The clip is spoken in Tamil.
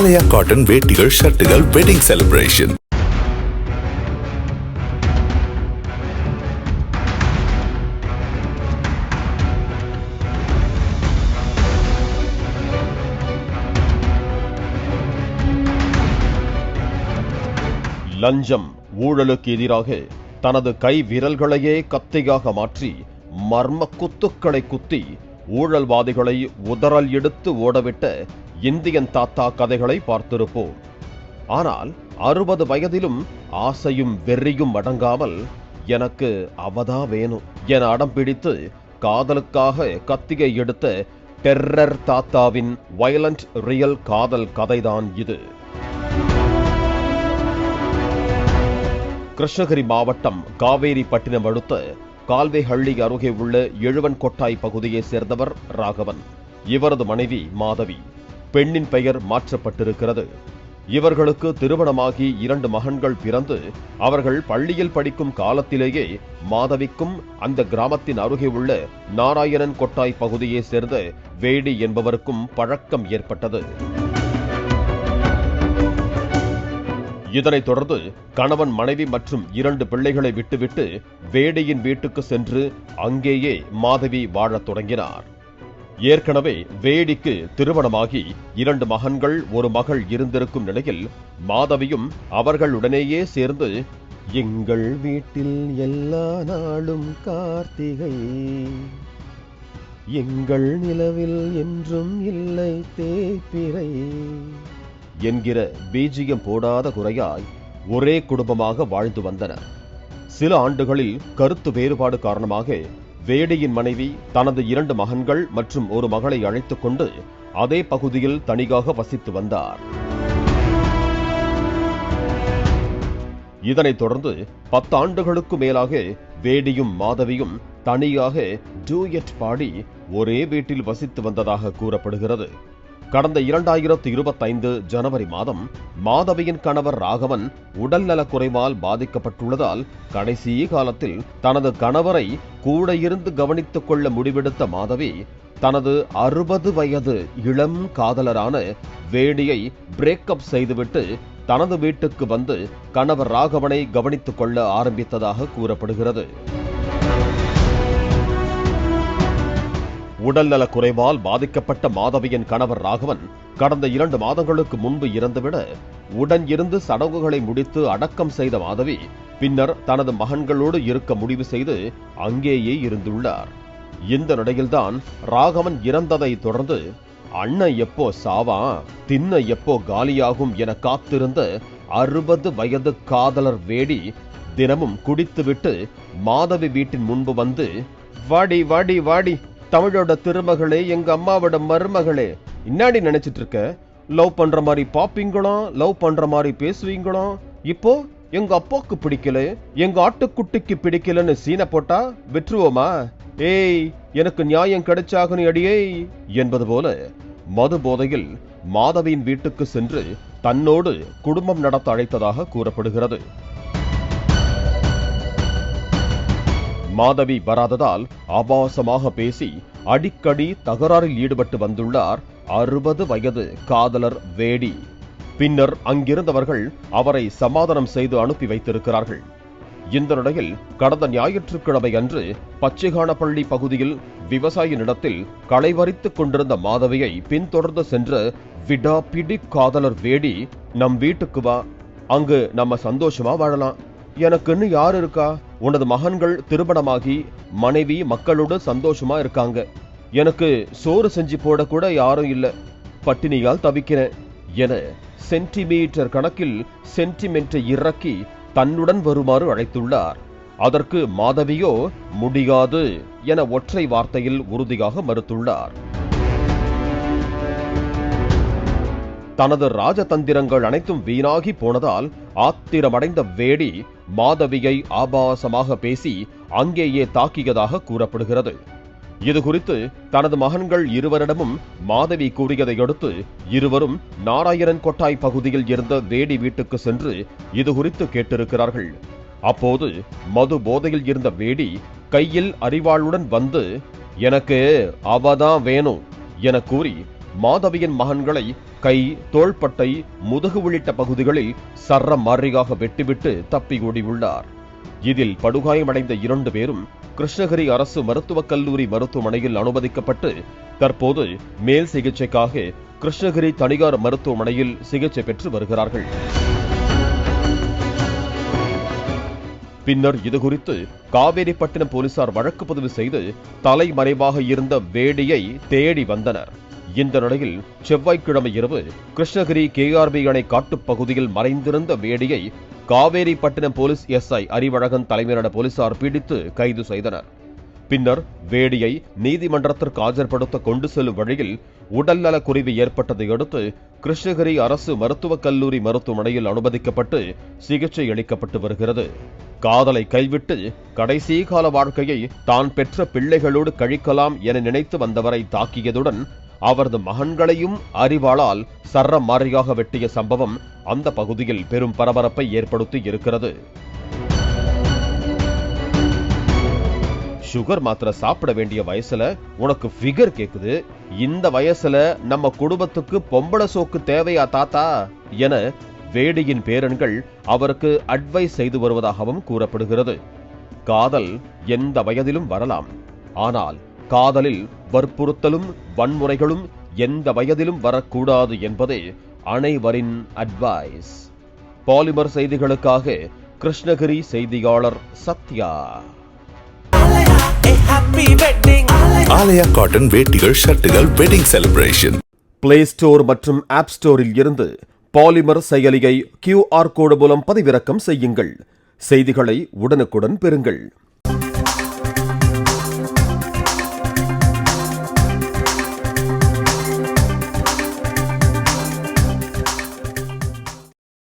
ஆலயா காட்டன் வேட்டிகள் ஷர்ட்டுகள் வெட்டிங் செலிப்ரேஷன் லஞ்சம் ஊழலுக்கு எதிராக தனது கை விரல்களையே கத்தியாக மாற்றி மர்ம குத்துக்களை குத்தி ஊழல்வாதிகளை உதறல் எடுத்து ஓடவிட்ட இந்தியன் தாத்தா கதைகளை பார்த்திருப்போம். ஆனால் அறுபது வயதிலும் ஆசையும் வெறியும் அடங்காமல் எனக்கு அவதா வேணும் என அடம் பிடித்து காதலுக்காக கத்தியை எடுத்த டெர்ரர் தாத்தாவின் வயலண்ட் ரியல் காதல் கதைதான் இது. கிருஷ்ணகிரி மாவட்டம் காவேரிப்பட்டினம் அடுத்த கால்வேஹள்ளி அருகே உள்ள எழுவன் கொட்டாய் பகுதியைச் சேர்ந்தவர் ராகவன். இவரது மனைவி மாதவி. பெண்ணின் பெயர் மாற்றப்பட்டிருக்கிறது. இவர்களுக்கு திருமணமாகி இரண்டு மகன்கள் பிறந்து அவர்கள் பள்ளியில் படிக்கும் காலத்திலேயே மாதவிக்கும் அந்த கிராமத்தின் அருகே உள்ள நாராயணன் கொட்டாய் பகுதியை சேர்ந்த வேடி என்பவருக்கும் பழக்கம் ஏற்பட்டது. இதனைத் தொடர்ந்து கணவன் மனைவி மற்றும் இரண்டு பிள்ளைகளை விட்டுவிட்டு வேடியின் வீட்டுக்கு சென்று அங்கேயே மாதவி வாழத் தொடங்கினார். ஏற்கனவே வேடிக்கு திருமணமாகி இரண்டு மகன்கள் ஒரு மகள் இருந்திருக்கும் நிலையில் மாதவியும் அவர்களுடனேயே சேர்ந்து எங்கள் வீட்டில் எல்லா நாளும் கார்த்திகை. எங்கள் நிலவில் என்றும் இல்லை தேய்பிரை. என்கிற பீஜியம் போடாத குறையாய் ஒரே குடும்பமாக வாழ்ந்து வந்தனர் சில ஆண்டுகளில் கருத்து வேறுபாடு காரணமாக வேடியின் மனைவி தனது இரண்டு மகன்கள் மற்றும் ஒரு மகளை அழைத்துக் கொண்டு அதே பகுதியில் தனியாக வசித்து வந்தார். இதனைத் தொடர்ந்து பத்தாண்டுகளுக்கு மேலாக வேடியும் மாதவியும் தனியாக டூயட் பாடி ஒரே வீட்டில் வசித்து வந்ததாக கூறப்படுகிறது. கடந்த இரண்டாயிரத்து இருபத்தைந்து ஜனவரி மாதம் மாதவியின் கணவர் ராகவன் உடல்நலக் குறைவால் பாதிக்கப்பட்டுள்ளதால் கடைசி காலத்தில் தனது கணவரை கூட இருந்து கவனித்துக் கொள்ள முடிவெடுத்த மாதவி தனது அறுபது வயது இளம் காதலரான வேடியை பிரேக்கப் செய்துவிட்டு தனது வீட்டுக்கு வந்து கணவர் ராகவனை கவனித்துக் கொள்ள ஆரம்பித்ததாக கூறப்படுகிறது. உடல்நலக் குறைவால் பாதிக்கப்பட்ட மாதவியின் கணவர் ராகவன் கடந்த இரண்டு மாதங்களுக்கு முன்பு இறந்துவிட உடன் இருந்து சடங்குகளை முடித்து அடக்கம் செய்த மாதவி பின்னர் தனது மகன்களோடு இருக்க முடிவு செய்து அங்கேயே இருந்துள்ளார். இந்த நிலையில்தான் ராகவன் இறந்ததை தொடர்ந்து அண்ணன் எப்போ சாவா? தின்ன எப்போ காலியாகும்? என காத்திருந்த அறுபது வயது காதலர் வேடி தினமும் குடித்துவிட்டு மாதவி வீட்டின் முன்பு வந்து வாடி வாடி வாடி தமிழோட திருமகளே எங்க அம்மாவோட மருமகளே. இன்னாடி நினைச்சிட்டு இருக்க லவ் பண்ற மாதிரி பாப்பீங்களும் லவ் பண்ற மாதிரி பேசுவீங்களும் இப்போ எங்க அப்பாவுக்கு பிடிக்கல எங்க ஆட்டுக்குட்டிக்கு பிடிக்கலன்னு சீனை போட்டா விட்டுருவோமா? ஏய் எனக்கு நியாயம் கிடைச்சாகணும் அடியே என்பது போல மது போதையில் மாதவியின் வீட்டுக்கு சென்று தன்னோடு குடும்பம் நடத்த அழைத்ததாக கூறப்படுகிறது. மாதவி வராததால் ஆபாசமாக பேசி அடிக்கடி தகராறில் ஈடுபட்டு வந்துள்ளார் அறுபது வயது காதலர் வேடி. பின்னர் அங்கிருந்தவர்கள் அவரை சமாதானம் செய்து அனுப்பி வைத்திருக்கிறார்கள். இந்த நிலையில் கடந்த ஞாயிற்றுக்கிழமை அன்று பச்சைகானப்பள்ளி பகுதியில் விவசாய நிலத்தில் களைவரித்துக் கொண்டிருந்த மாதவியை பின்தொடர்ந்து சென்ற விடாபிடி காதலர் வேடி நம் வீட்டுக்கு வா. அங்கு நம்ம சந்தோஷமா வாழலாம். எனக்குன்னு யார் இருக்கா? உனது மகன்கள் திருமணமாகி மனைவி மக்களோடு சந்தோஷமா இருக்காங்க. எனக்கு சோறு செஞ்சு போட கூட யாரும் இல்லை. பட்டினியால் தவிக்கிறேன் என சென்டிமீட்டர் கணக்கில் சென்டிமென்ட்டை இறக்கி தன்னுடன் வருமாறு அழைத்துள்ளார். அதற்கு மாதவியோ முடியாது என ஒற்றை வார்த்தையில் உறுதியாக மறுத்துள்ளார். தனது ராஜதந்திரங்கள் அனைத்தும் வீணாகி போனதால் ஆத்திரமடைந்த வேடி மாதவியை ஆபாசமாக பேசி அங்கேயே தாக்கியதாக கூறப்படுகிறது. இது குறித்து தனது மகன்கள் இருவரிடமும் மாதவி கூறியதை அடுத்து இருவரும் நாராயணன் கொட்டாய் பகுதியில் இருந்த வேடி வீட்டுக்கு சென்று இது குறித்து கேட்டிருக்கிறார்கள். அப்போது மது போதையில் இருந்த வேடி கையில் அறிவாளுடன் வந்து எனக்கு அவதான் வேணும் என கூறி மாதவியின் மகன்களை கை தோள்பட்டை முதுகு உள்ளிட்ட பகுதிகளில் சர்ர மாறியாக வெட்டிவிட்டு தப்பி ஓடியுள்ளார் இதில் படுகாயமடைந்த இரண்டு பேரும் கிருஷ்ணகிரி அரசு மருத்துவக் கல்லூரி மருத்துவமனையில் அனுமதிக்கப்பட்டு தற்போது மேல் சிகிச்சைக்காக கிருஷ்ணகிரி தனியார் மருத்துவமனையில் சிகிச்சை பெற்று வருகிறார்கள். பின்னர் இதுகுறித்து காவேரிப்பட்டினம் போலீசார் வழக்கு பதிவு செய்து தலைமறைவாக இருந்த வேடியை தேடி வந்தனர். இந்த நிலையில் செவ்வாய்க்கிழமை இரவு கிருஷ்ணகிரி கேஆர்பி அணை காட்டுப்பகுதியில் மறைந்திருந்த வேடியை காவேரிப்பட்டினம் போலீஸ் எஸ்ஐ அறிவழகன் தலைமையிலான போலீசார் பிடித்து கைது செய்தனர். பின்னர் வேடியை நீதிமன்றத்திற்கு ஆஜர்படுத்த கொண்டு செல்லும் வழியில் உடல்நல குறைவு ஏற்பட்டதை அடுத்து கிருஷ்ணகிரி அரசு மருத்துவக் கல்லூரி மருத்துவமனையில் அனுமதிக்கப்பட்டு சிகிச்சை அளிக்கப்பட்டு வருகிறது. காதலை கைவிட்டு கடைசி கால வாழ்க்கையை தான் பெற்ற பிள்ளைகளோடு கழிக்கலாம் என நினைத்து வந்தவரை தாக்கியதுடன் அவரது மகன்களையும் அறிவாளால் சர்ர மாறியாக வெட்டிய சம்பவம் அந்த பகுதியில் பெரும் பரபரப்பை ஏற்படுத்தி இருக்கிறது. சுகர் மாத்திரை சாப்பிட வேண்டிய வயசுல உனக்கு ஃபிகர் கேக்குது. இந்த வயசுல நம்ம குடும்பத்துக்கு பொம்பளை சோக்கு தேவையா தாத்தா? என வேடியின் பேரன்கள் அவருக்கு அட்வைஸ் செய்து வருவதாகவும் கூறப்படுகிறது. காதல் எந்த வயதிலும் வரலாம். ஆனால் காதலில் வற்புறுத்தலும் வன்முறைகளும் எந்த வயதிலும் வரக்கூடாது என்பதே அனைவரின் அட்வைஸ் பாலிமர் செய்திகளுக்காக கிருஷ்ணகிரி செய்தியாளர் சத்யா. ஆலயா காட்டன் வேட்டிகள் ஷர்ட்டுகள் வெட்டிங் செலிப்ரேஷன் பிளே ஸ்டோர் மற்றும் ஆப் ஸ்டோரில் இருந்து பாலிமர் செயலியை கியூஆர் கோடு மூலம் பதிவிறக்கம் செய்யுங்கள். செய்திகளை உடனுக்குடன் பெறுங்கள்.